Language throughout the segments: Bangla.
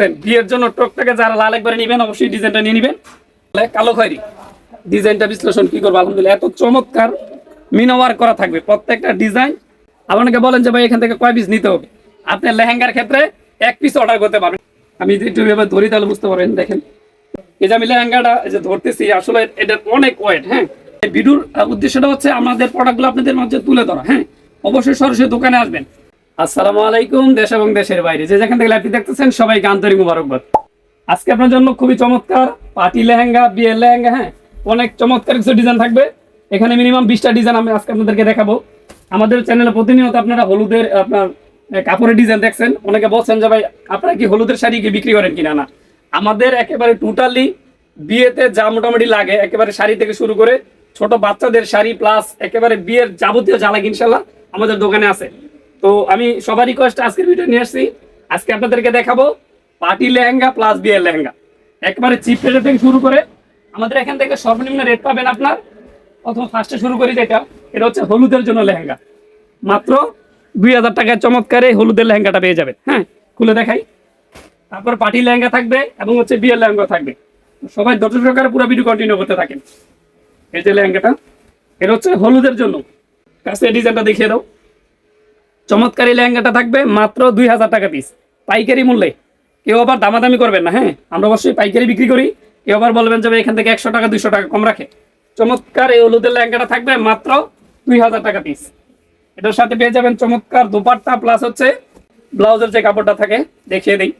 দেখছেন, বিয়ের জন্য টকটাকে যারা লাল একবারে নিবেন, অবশ্যই ডিজাইনটা নিয়ে নিবেন। কালো খয়েরি। ডিজাইনটা বিশ্লেষণ কি করব? আলহামদুলিল্লাহ, এত চমৎকার মিনোওয়ার করা থাকবে। প্রত্যেকটা ডিজাইন আপনাকে বলেন যে ভাই, এখান থেকে কয় পিস নিতে হবে? আপনি লেহেঙ্গার ক্ষেত্রে এক পিস অর্ডার করতে পারবেন। আমি যদি একটু এভাবে ধরি, তাহলে বুঝতে পারবেন, দেখেন। এই যে আমি লেহেঙ্গাটা যে ধরতেছি, আসলে এটা অনেক ওয়েট হ্যাঁ? ভিডিওর উদ্দেশ্যটা হচ্ছে আমাদের প্রোডাক্টগুলো আপনাদের মাঝে তুলে ধরা হ্যাঁ? অবশ্যই সরাসরি দোকানে আসবেন। আসসালামু আলাইকুম, দেশ এবং দেশের বাইরে। যে যেখান থেকে লাইভটি দেখতেছেন, সবাইকে আন্তরিক মুবারকবাদ। আজকে আপনার জন্য খুবই চমৎকার পার্টি লেহেঙ্গা, বিয়ের লেহেঙ্গা হ্যাঁ অনেক চমৎকার কিছু ডিজাইন থাকবে। এখানে মিনিমাম বিশটা ডিজাইন আমি আজকে আপনাদেরকে দেখাবো। আমাদের চ্যানেলে প্রতিনিয়ত আপনারা হলুদের, আপনার কাপড়ের ডিজাইন দেখছেন। অনেকে বলছেন যে, ভাই, আপনারা কি হলুদের শাড়ি কি বিক্রি করেন কিনা? না। আমাদের একেবারে টোটালি বিয়েতে যা মোটামুটি লাগে, একেবারে শাড়ি থেকে শুরু করে ছোট বাচ্চাদের শাড়ি প্লাস একেবারে বিয়ের যাবতীয় লাগে ইনশাল্লাহ আমাদের দোকানে আছে। তো আমি সবার রিকোয়েস্ট আজকের ভিডিও নিয়ে আসছি। আজকে আপনাদেরকে দেখাবো পার্টি লেহেঙ্গা প্লাস বিয়ের লেহেঙ্গা। একবারে চিপ রেটের থেকে শুরু করে আমাদের এখান থেকে সর্বনিম্ন রেট পাবেন আপনার, প্রথম ফার্স্টে শুরু করি যেটা, এটা হচ্ছে হলুদের জন্য লেহেঙ্গা। মাত্র দুই হাজার টাকায় চমৎকারে হলুদের লেহেঙ্গাটা পেয়ে যাবেন। হ্যাঁ খুলে দেখাই। তারপর পার্টি লেহেঙ্গা থাকবে এবং হচ্ছে বিয়ের লেহেঙ্গা থাকবে। সবাই ধৈর্য সহকারে পুরো ভিডিও কন্টিনিউ করতে থাকেন। এই যে লেহেঙ্গাটা, এটা হচ্ছে হলুদের জন্য। কাছে ডিজাইনটা দেখিয়ে দাও। চমৎকারী লেহেঙ্গাটা থাকবে মাত্র দুই হাজার টাকা পিস পাইকারি মূল্যে। কেউ আবার দামাদামি করবেন না হ্যাঁ? আমরা অবশ্যই পাইকারি বিক্রি করি। কেউ আবার বলবেন যে এখান থেকে একশো টাকা, দুইশো টাকা কম রাখে। চমৎকার এই হলুদের লেহেঙ্গাটা থাকবে মাত্র দুই হাজার টাকা পিস এটার সাথে পেয়ে যাবেন চমৎকার দুপাট্টা প্লাস হচ্ছে ব্লাউজের যে কাপড়টা থাকে, দেখিয়ে দিই।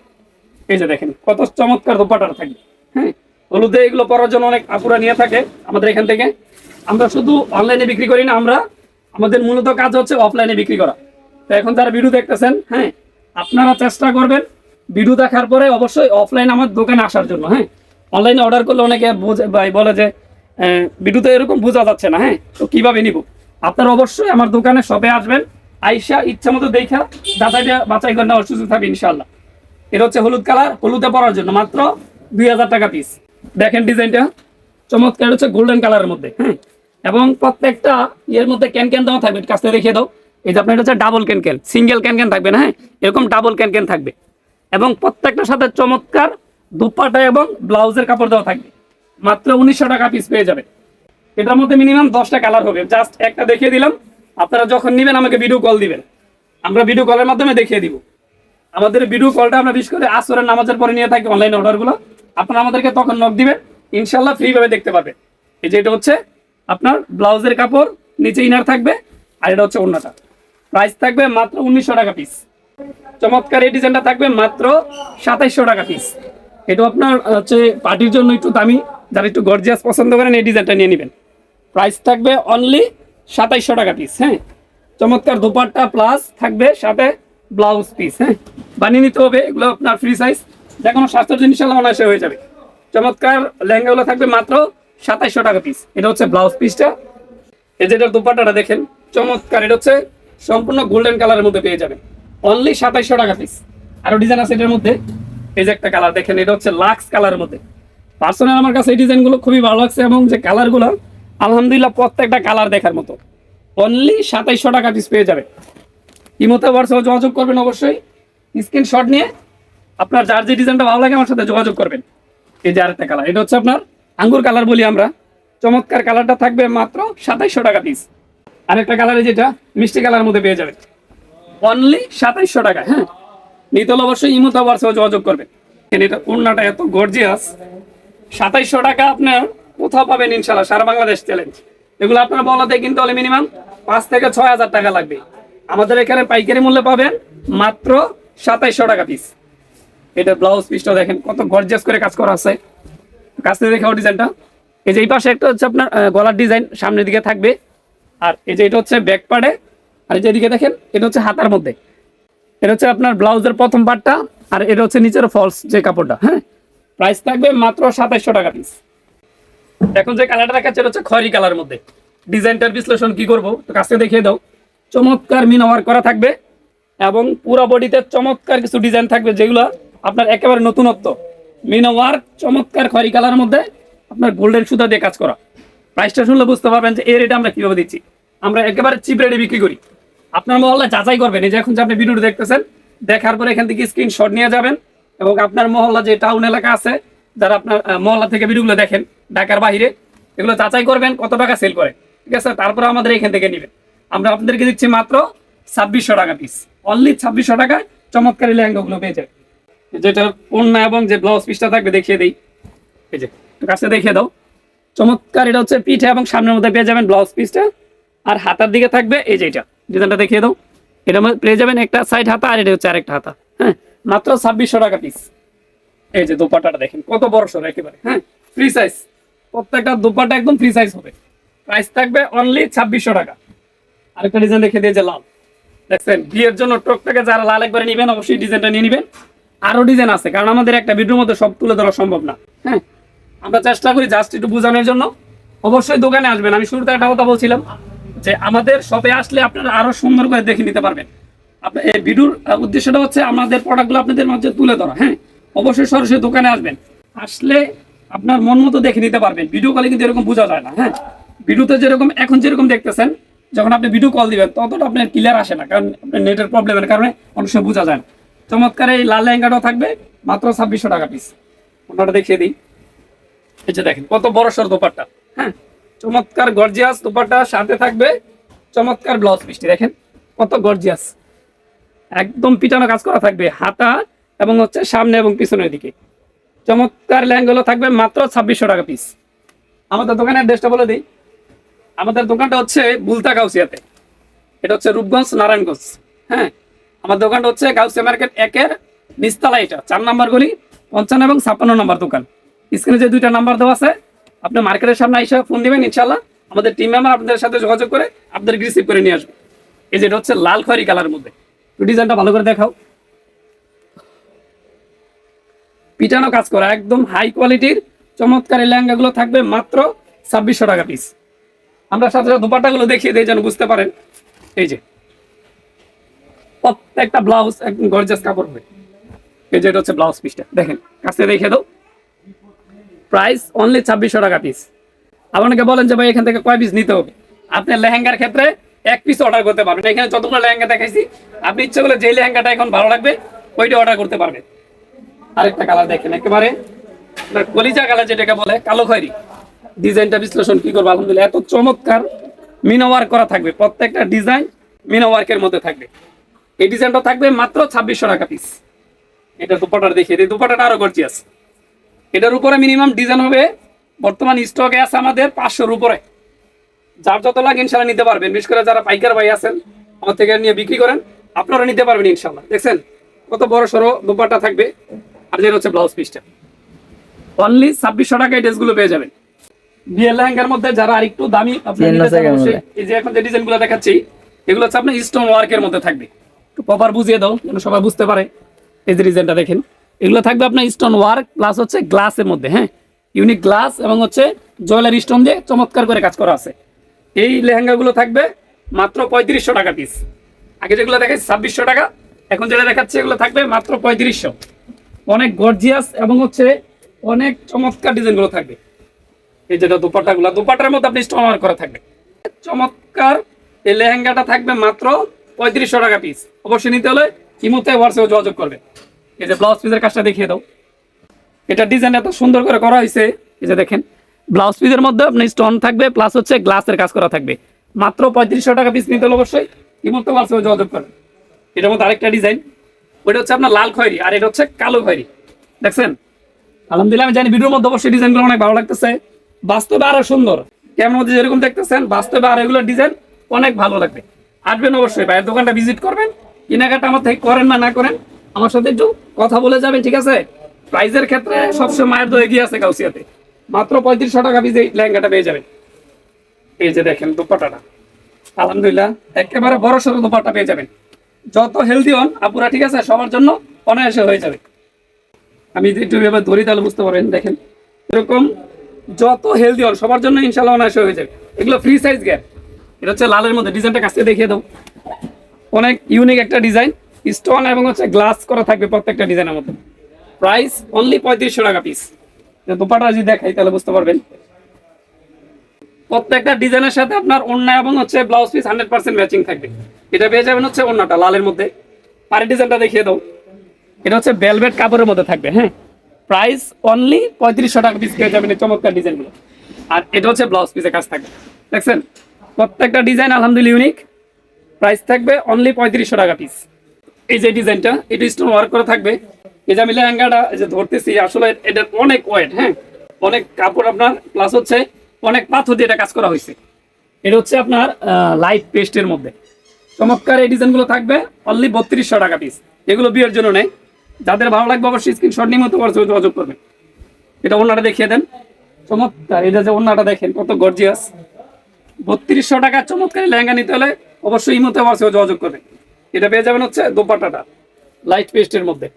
এই যে দেখেন, কত চমৎকার দোপাটার থাকবে হ্যাঁ? হলুদে এগুলো পরার জন্য অনেক আপুরা নিয়ে থাকে আমাদের এখান থেকে। আমরা শুধু অনলাইনে বিক্রি করি না, আমরা, আমাদের মূলত কাজ হচ্ছে অফলাইনে বিক্রি করা। তো এখন তারা ভিডিও দেখতেছেন হ্যাঁ আপনারা চেষ্টা করবেন ভিডিও দেখার পরে অবশ্যই অফলাইন আমার দোকানে আসার জন্য হ্যাঁ। অনলাইনে অর্ডার করলে অনেকে বোঝে বলে যে ভিডিওতে এরকম বোঝা যাচ্ছে না হ্যাঁ। তো কীভাবে নিব? আপনারা অবশ্যই আমার দোকানে সবে আসবেন, আইসা ইচ্ছা মতো দেখা যাচাইটা বাছাই করে নেওয়ার সুযোগ থাকবে ইনশাল্লাহ এটা হচ্ছে হলুদ কালার, হলুদে পরার জন্য মাত্র দুই হাজার টাকা পিস দেখেন ডিজাইনটা, চমৎকার হচ্ছে গোল্ডেন কালারের মধ্যে হ্যাঁ। এবং প্রত্যেকটা ইয়ের মধ্যে ক্যান ক্যান দেওয়া থাকবে কাছে দেখিয়ে দাও। এই যে আপনার এটা হচ্ছে ডাবল ক্যান সিঙ্গেল ক্যান থাকবে না হ্যাঁ? এরকম ডাবল ক্যান থাকবে। এবং প্রত্যেকটার সাথে চমৎকার দুপাটা এবং ব্লাউজের কাপড় দেওয়া থাকবে। মাত্র উনিশশো টাকা পিস পেয়ে যাবে এটার মধ্যে মিনিমাম দশটা কালার হবে। জাস্ট একটা দেখিয়ে দিলাম। আপনারা যখন নেবেন, আমাকে ভিডিও কল দিবেন। আমরা ভিডিও কলের মাধ্যমে দেখিয়ে দিব। আমাদের ভিডিও কলটা আমরা বিশেষ করে আসরের নামাজের পরে নিয়ে থাকি অনলাইন অর্ডারগুলো আপনারা আমাদেরকে তখন নক দিবেন। ইনশাল্লাহ ফ্রি ভাবে দেখতে পাবে। এই যে এটা হচ্ছে আপনার ব্লাউজের কাপড়, নিচে ইনার থাকবে, আর এটা হচ্ছে অন্যটা প্রাইস থাকবে মাত্র উনিশশো টাকা পিস চমৎকার এই ডিজাইনটা থাকবে মাত্র সাতাইশশো টাকা পিস এটা আপনার হচ্ছে পার্টির জন্য একটু দামি। যারা একটু গর্জিয়াস পছন্দ করেন, এই ডিজাইনটা নিয়ে নেবেন। প্রাইস থাকবে অনলি সাতাইশশো টাকা পিস হ্যাঁ? চমৎকার দোপাট্টা প্লাস থাকবে সাথে ব্লাউজ পিস হ্যাঁ? বানিয়ে নিতে হবে, এগুলো আপনার ফ্রি সাইজ যে কোনো স্বাস্থ্যের জিনিস হলে অনায়াসে হয়ে যাবে। চমৎকার লেহেঙ্গাগুলো থাকবে মাত্র সাতাইশশো টাকা পিস এটা হচ্ছে ব্লাউজ পিসটা এই যে এটার দোপাট্টাটা দেখেন, চমৎকার। এটা হচ্ছে সম্পূর্ণ গোল্ডেন কালারের মধ্যে পেয়ে যাবেন। অনলি সাতাইশশো টাকা পিস আরও ডিজাইন আছে এটার মধ্যে। এই যে একটা কালার দেখেন, এটা হচ্ছে লাক্স কালারের মধ্যে। পার্সোনাল আমার কাছে এই ডিজাইনগুলো খুবই ভালো লাগছে এবং যে কালারগুলো আলহামদুলিল্লাহ প্রত্যেকটা কালার দেখার মতো। অনলি সাতাইশশো টাকা পিস পেয়ে যাবে ইমোতে হোয়াটসঅ্যাপে যোগাযোগ করবেন অবশ্যই। স্ক্রিনশট নিয়ে আপনার যার যে ডিজাইনটা ভালো লাগে আমার সাথে যোগাযোগ করবেন। এই যে আরেকটা কালার এটা হচ্ছে আপনার আঙ্গুর কালার বলি আমরা। চমৎকার কালারটা থাকবে মাত্র সাতাইশশো টাকা পিস আরেকটা কালারে যেটা, মিষ্টি কালার মধ্যে পেয়ে যাবেন। অনলি সাতাইশশো টাকা হ্যাঁ? নিতল অবশ্যই ইমোতে হোয়াটসঅ্যাপে যোগাযোগ করবেন এটা ওড়নাটা এত গর্জিয়াস সাতাইশশো টাকা আপনার কোথাও পাবেন ইনশাল্লাহ সারা বাংলাদেশ চ্যালেঞ্জ এগুলো আপনার বলাতে কিনতে হলে মিনিমাম পাঁচ থেকে ছয় হাজার টাকা লাগবে। আমাদের এখানে পাইকারি মূল্যে পাবেন মাত্র সাতাইশশো টাকা পিস এটা ব্লাউজ পিসটা দেখেন, কত গর্জিয়াস করে কাজ করা আছে। কাছ থেকে দেখাও ডিজাইনটা এই যে এই পাশে একটা হচ্ছে আপনার গলার ডিজাইন সামনের দিকে থাকবে। আর এই যে এটা হচ্ছে ব্যাক পার্টে আর এই যে এদিকে দেখেন, এটা হচ্ছে হাতার মধ্যে। এটা হচ্ছে আপনার ব্লাউজের প্রথম পার্টটা আর এটা হচ্ছে নিচের ফলস যে কাপড়টা হ্যাঁ? প্রাইস থাকবে মাত্র সাতাইশশো টাকা পিস এখন যে কালারটা দেখাচ্ছে, এটা হচ্ছে খয়রি কালার মধ্যে। ডিজাইনটার বিশ্লেষণ কি করব? তো কাছে দেখিয়ে দাও। চমৎকার মিন ওয়ার্ক করা থাকবে, এবং পুরো বডিতে চমৎকার কিছু ডিজাইন থাকবে, যেগুলো আপনার একেবারে নতুনত্ব। মিন ওয়ার্ক চমৎকার খয়রি কালার মধ্যে আপনার গোল্ডেন সুতা দিয়ে কাজ করা। প্রাইসটা শুনলে বুঝতে পারবেন যে এই রেটে আমরা কীভাবে দিচ্ছি। আমরা একেবারে চিপ রেটে বিক্রি করি। আপনার মহল্লা যাচাই করবেন, এই যে এখন যে আপনি ভিডিওটা দেখতেছেন, দেখার পরে এখান থেকে স্ক্রিনশট নিয়ে যাবেন এবং আপনার মহল্লা যে টাউন এলাকা আছে, যারা আপনার মহল্লা থেকে ভিডিওগুলো দেখেন, ঢাকার বাইরে, এগুলো যাচাই করবেন কত টাকা সেল করে। ঠিক আছে? তারপরে আমাদের এখান থেকে নেবেন। আমরা আপনাদেরকে দিচ্ছি মাত্র ছাব্বিশশো টাকা পিস অনলি ছাব্বিশশো টাকায় চমৎকারী লেহেঙ্গাগুলো পেয়ে যাবে যেটা ওড়না এবং যে ব্লাউজ পিসটা থাকবে, দেখিয়ে দিই। এই যে কাছে দেখিয়ে দাও। চমৎকার, এটা হচ্ছে পিঠে এবং সামনের মধ্যে পেয়ে যাবেন ব্লাউজ পিসটা আর হাতার দিকে থাকবে এই যে এটা। ডিজাইনটা দেখিয়ে দাও। এটা পেয়ে যাবেন একটা সাইড হাতা আর এটা হচ্ছে আরেকটা হাতা। হ্যাঁ মাত্র ছাব্বিশশো টাকা পিস এই যে দোপাট্টাটা দেখেন, কত বড় সর একেবারে। হ্যাঁ ফ্রি সাইজ প্রত্যেকটা দোপাট্টা একদম ফ্রি সাইজ হবে। প্রাইস থাকবে অনলি ছাব্বিশশো টাকা। আরেকটা ডিজাইন দেখে দিয়েছে লাল। দেখছেন, বিয়ের জন্য টকটাকে যারা লাল একবারে নেবেন, অবশ্যই ডিজাইনটা নিয়ে নেবেন। আরও ডিজাইন আছে, কারণ আমাদের একটা ভিডিওর মধ্যে সব তুলে ধরা সম্ভব না। হ্যাঁ আমরা চেষ্টা করি জাস্ট একটু বোঝানোর জন্য। অবশ্যই দোকানে আসবেন। আমি শুরুতে একটা কথা বলছিলাম। যে আমাদের শপে আসলে আপনারা আরও সুন্দর করে দেখে নিতে পারবেন। আপনার এই ভিডিওর উদ্দেশ্যটা হচ্ছে আমাদের প্রোডাক্টগুলো আপনাদের মাঝে তুলে ধরা হ্যাঁ? অবশ্যই সরাসরি দোকানে আসবেন। আসলে আপনার মন মতো দেখে নিতে পারবেন। ভিডিও কলে কিন্তু এরকম বোঝা যায় না হ্যাঁ? ভিডিওতে যেরকম, এখন যেরকম দেখতেছেন, যখন আপনি ভিডিও কল দিবেন, ততটা আপনার ক্লিয়ার আসে না, কারণ আপনার নেটের প্রবলেমের কারণে অনেক সময় বোঝা যায় না। চমৎকার এই লাল লেহেঙ্গাটাও থাকবে, মাত্র ছাব্বিশশো টাকা পিস ওনাটা দেখিয়ে দিই। এই যে দেখেন, কত বড় সর দোপাট্টা হ্যাঁ? চমৎকার গর্জিয়াস দোপাট্টা সাথে থাকবে। চমৎকার ব্লাউজ পিসটি দেখেন, কত গর্জিয়াস একদম পিটানো কাজ করা থাকবে হাতা এবং হচ্ছে সামনে এবং পিছনের দিকে। চমৎকার লেহেঙ্গুলো থাকবে মাত্র ছাব্বিশশো টাকা পিস আমাদের দোকানের অ্যাড্রেসটা বলে দিই। আমাদের দোকানটা হচ্ছে বুলতা গাউসিয়াতে। এটা হচ্ছে রূপগঞ্জ, নারায়ণগঞ্জ। হ্যাঁ আমার দোকানটা হচ্ছে গাউসিয়া মার্কেট একের নিস্তালা এটা। চার নাম্বার গলি, পঞ্চান্ন এবং ছাপ্পান্ন নাম্বার দোকান। স্ক্রিনে যে দুইটা নাম্বার দেওয়া আছে আপনি মার্কেটের সামনে এসে ফোন দিবেন ইনশাল্লাহ আমাদের টিম মেম্বার আপনাদের সাথে যোগাযোগ করে আপনাদেরকে রিসিভ করে নিয়ে আসবে। এই যে এটা হচ্ছে লাল খয়েরি কালারের মধ্যে। একটু ডিজাইনটা ভালো করে দেখাও। পিটানো কাজ করা, একদম হাই কোয়ালিটির চমৎকার লেহেঙ্গাগুলো থাকবে মাত্র ছাব্বিশশো টাকা পিস আমরা সাথে সাথে দুপাট্টাগুলো দেখিয়ে দিই যেন বুঝতে পারেন। এই যে প্রত্যেকটা ব্লাউজ একদম গর্জাস কাপড় হবে। এই যে এটা হচ্ছে ব্লাউজ পিসটা দেখেন, কাছে দেখে দাও। প্রাইস অনলি ছাব্বিশশো টাকা পিস আপনাকে বলেন যে ভাই, এখান থেকে কয় পিস নিতে হবে? আপনি লেহেঙ্গার ক্ষেত্রে এক পিস অর্ডার করতে পারবেন। এখানে যতগুলো লেহেঙ্গা দেখাইছি, আপনি ইচ্ছে করলে যে লেহেঙ্গাটা এখন ভালো লাগবে, ওইটা অর্ডার করতে পারবেন। আরেকটা কালার দেখেন, একেবারে কলিজা কালার যেটাকে বলে, কালো খয়েরি। ডিজাইনটা বিশ্লেষণ কি করব? আলহামদুলিল্লাহ, এত চমৎকার মিনো ওয়ার্ক করা থাকবে। প্রত্যেকটা ডিজাইন মিনো ওয়ার্কের মধ্যে থাকবে। এই ডিজাইনটা থাকবে মাত্র ছাব্বিশশো টাকা পিস এটা দুপাটার দেখিয়ে দিই। দুপাটাটা আরও গর্জিয়াস এটার উপরে মিনিমাম ডিজাইন হবে। বর্তমান স্টকে আছে আমাদের পাঁচশোর উপরে। যার যত লাগে ইনশাল্লাহ নিতে পারবেন। বিশেষ করে যারা পাইকার ভাই আছেন আমার থেকে নিয়ে বিক্রি করেন আপনারা নিতে পারবেন ইনশাল্লাহ। দেখছেন? কত বড় সড়ো দুপাটা থাকবে। আর যেটা হচ্ছে ব্লাউজ পিসটা অনলি ছাব্বিশশো টাকা এই ড্রেসগুলো পেয়ে যাবেন। বিয়ের লেহেঙ্গার মধ্যে যারা আরেকটু দামি লাখ অবশ্যই টাকার এই যে এখন যে ডিজাইনগুলো দেখাচ্ছি এগুলো হচ্ছে আপনার স্টোন ওয়ার্কের মধ্যে থাকবে। একটু প্রপার বুঝিয়ে দাও যেন সবাই বুঝতে পারে। এই যে ডিজাইনটা দেখেন। এগুলো থাকবে আপনার স্টোন ওয়ার্ক প্লাস হচ্ছে গ্লাসের মধ্যে হ্যাঁ? ইউনিক গ্লাস এবং হচ্ছে জুয়েলারি স্টোন দিয়ে চমৎকার করে কাজ করা আছে। এই লেহেঙ্গাগুলো থাকবে মাত্র পঁয়ত্রিশশো টাকা পিস আগে যেগুলো দেখাচ্ছি ছাব্বিশশো টাকা। এখন যেটা দেখাচ্ছে, এগুলো থাকবে মাত্র পঁয়ত্রিশশো। অনেক গর্জিয়াস এবং হচ্ছে অনেক চমৎকার ডিজাইনগুলো থাকবে। এই যেটা দুপাট্টাগুলো, দুপাট্টার মধ্যে আপনি স্টোন ওয়ার্ক করা থাকবে। চমৎকার, এই লেহেঙ্গাটা থাকবে মাত্র পঁয়ত্রিশশো টাকা পিস অবশ্যই নিতে হলে ইমোতে হোয়াটসঅ্যাপে যোগাযোগ করবে এই যে ব্লাউজ পিসের কাজটা দেখিয়ে দাও। এটা ডিজাইন এত সুন্দর করে করা হয়েছে এই যে দেখেন ব্লাউজ পিসের মধ্যে আপনি স্টোন থাকবে প্লাস হচ্ছে গ্লাসের কাজ করা থাকবে। মাত্র পঁয়ত্রিশশো টাকা পিস নিতে হলে অবশ্যই ইমোতে হোয়াটসঅ্যাপে যোগাযোগ করবেন এটার মধ্যে আরেকটা ডিজাইন ওইটা হচ্ছে আপনার লাল খয়েরি, আর এটা হচ্ছে কালো খয়েরি। দেখছেন? আলহামদুলিল্লাহ, আমি জানি ভিডিওর মধ্যে অবশ্যই ডিজাইনগুলো অনেক ভালো লাগতেছে। বাস্তবে আরও সুন্দর। ক্যামেরার মধ্যে যেরকম দেখতেছেন, বাস্তবে আর এগুলো ডিজাইন অনেক ভালো লাগবে। আসবেন অবশ্যই, ভাইয়ের দোকানটা ভিজিট করবেন। কেনাকাটা আমার থেকে করেন না না করেন আমার সাথে একটু কথা বলে যাবেন, ঠিক আছে? প্রাইজের ক্ষেত্রে সবসময় মায়ের দো এগিয়ে আছে কাউসিয়াতে মাত্র পঁয়ত্রিশশো টাকা পিস এই লেহেঙ্গাটা পেয়ে যাবেন। এই যে দেখেন দুপাটাটা। আলহামদুলিল্লাহ, একেবারে বড় সড়ো দুপাটা পেয়ে যাবেন। যত হেলদি হন আপুরা, ঠিক আছে, সবার জন্য অনায়াসে হয়ে যাবে। আমি একটু এবার ধরি, তাহলে বুঝতে পারবেন। দেখেন, এরকম যত হেলদি হন, সবার জন্য ইনশাল্লাহ অনায়াসে হয়ে যাবে। এগুলো ফ্রি সাইজ গ্যাপ এটা হচ্ছে লালের মধ্যে। ডিজাইনটা কাছে দেখিয়ে দাও অনেক ইউনিক একটা ডিজাইন। স্টোন এবং হচ্ছে গ্লাস করা থাকবে প্রত্যেকটা ডিজাইনের মধ্যে। প্রাইস অনলি পঁয়ত্রিশশো টাকা পিস দোপাটা যদি দেখাই তাহলে বুঝতে পারবেন। প্রত্যেকটা ডিজাইনের সাথে আপনার ওড়না এবং হচ্ছে blouse piece hundred percent matching থাকবে। এটা পেয়ে যাবেন হচ্ছে ওড়নাটা লালের মধ্যে। পারি ডিজাইনটা দেখিয়ে দাও। এটা হচ্ছে ভেলভেট কাপড়ের মধ্যে থাকবে হ্যাঁ? প্রাইস অনলি পঁয়ত্রিশশো টাকা পিস পেয়ে যাবেন এই চমৎকার ডিজাইনগুলো। আর এটা হচ্ছে ব্লাউজ পিসের কাজ থাকবে। দেখছেন? প্রত্যেকটা ডিজাইন আলহামদুলিল্লাহ ইউনিক প্রাইস থাকবে অনলি পঁয়ত্রিশশো টাকা পিস এই যে ডিজাইনটা এটা স্টোন ওয়ার্ক করা থাকবে। এই যে আমি লেহেঙ্গাটা যে ধরতেছি, আসলে এটা অনেক ওয়েট হ্যাঁ? অনেক কাপড় আপনার প্লাস হচ্ছে অনেক পাথর দিয়ে এটা কাজ করা হয়েছে। এটা হচ্ছে আপনার লাইট পেস্টের মধ্যে। চমৎকার এই ডিজাইনগুলো থাকবে অনলি বত্রিশশো টাকা পিস এগুলো বিয়ের জন্য নেই। যাদের ভালো লাগবে অবশ্যই স্ক্রিনশট নিয়মিত করে যোগাযোগ করবেন। এটা অন্যটা দেখিয়ে দেন। চমৎকার এটা যে অন্যটা দেখেন, কত গর্জিয়াস বত্রিশশো টাকা চমৎকার লেহেঙ্গা নিতে হলে অবশ্যই ইমোতে আমার সঙ্গে যোগাযোগ করবেন। এটা পেয়ে যাবেন হচ্ছে দোপাটাটা লাইট পেস্টের মধ্যে।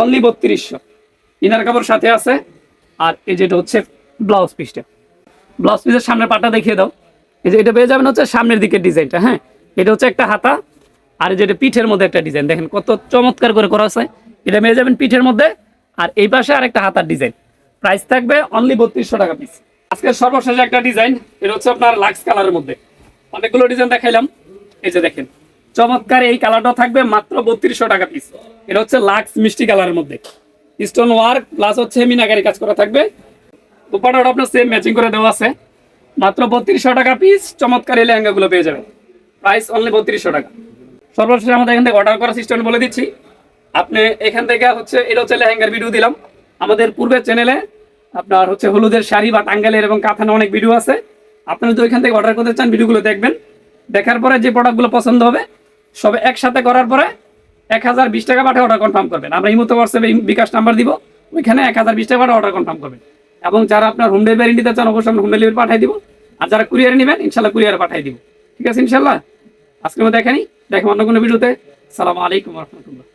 অনলি বত্রিশশো। ইনার কাপড় সাথে আছে, আর এই যেটা হচ্ছে ব্লাউজ পিসটা ব্লাউজ পিসের সামনের পাটা দেখিয়ে দাও। এই যে এটা পেয়ে যাবেন হচ্ছে সামনের দিকের ডিজাইনটা হ্যাঁ? এটা হচ্ছে একটা হাতা, আর যেটা পিঠের মধ্যে একটা ডিজাইন। দেখেন কত চমৎকার করে করা আছে। এটা পেয়ে যাবেন পিঠের মধ্যে, আর এই পাশে আর একটা হাতার ডিজাইন। প্রাইস থাকবে অনলি বত্রিশশো টাকা পিস আজকে সর্বশেষ একটা ডিজাইন, এটা হচ্ছে আপনার লাক্স কালারের মধ্যে। অনেকগুলো ডিজাইন দেখাইলাম। এই যে দেখেন চমৎকার এই কালারটা থাকবে মাত্র বত্রিশশো টাকা পিস এটা হচ্ছে লাক্স মিষ্টি কালারের মধ্যে। স্টোন ওয়ার্ক প্লাস হচ্ছে মিনাকারি কাজ করা থাকবে। দুপাটাটা আপনার সেম ম্যাচিং করে দেওয়া আছে। মাত্র বত্রিশশো টাকা পিস চমৎকার এই লেহেঙ্গাগুলো পেয়ে যাবেন। প্রাইস অনলি বত্রিশশো টাকা। সর্বশেষ আমাদের এখান থেকে অর্ডার করার সিস্টেম বলে দিচ্ছি। আপনি এখান থেকে হচ্ছে, এটা হচ্ছে লেহেঙ্গার ভিডিও দিলাম। আমাদের পূর্বের চ্যানেলে আপনার হচ্ছে হলুদের শাড়ি বা টাঙ্গালের এবং কাঁথানো অনেক ভিডিও আছে। আপনি যদি ওইখান থেকে অর্ডার করতে চান ভিডিওগুলো দেখবেন। দেখার পরে যে প্রোডাক্টগুলো পছন্দ হবে সবে একসাথে করার পরে এক হাজার বিশ টাকা পাঠে অর্ডার কনফার্ম করবেন। আমরা এই মতো হোয়াটসঅ্যাপে বিকাশ নাম্বার দিব, ওইখানে এক হাজার বিশ টাকা অর্ডার কনফার্ম করবেন। এবং যারা আপনার হোম ডেলিভারি নিতে চান, অবশ্যই আমরা হোম ডেলিভারি পাঠিয়ে দিব। আর যারা কুরিয়ারে নেবেন, ইনশাল্লাহ কুরিয়ারে পাঠিয়ে দিব। ঠিক আছে ইনশাল্লাহ? আজকের মধ্যে দেখেনি দেখেন অন্য কোনো ভিডিওতে। সালাম আলাইকুম রহমতুল্লাহ।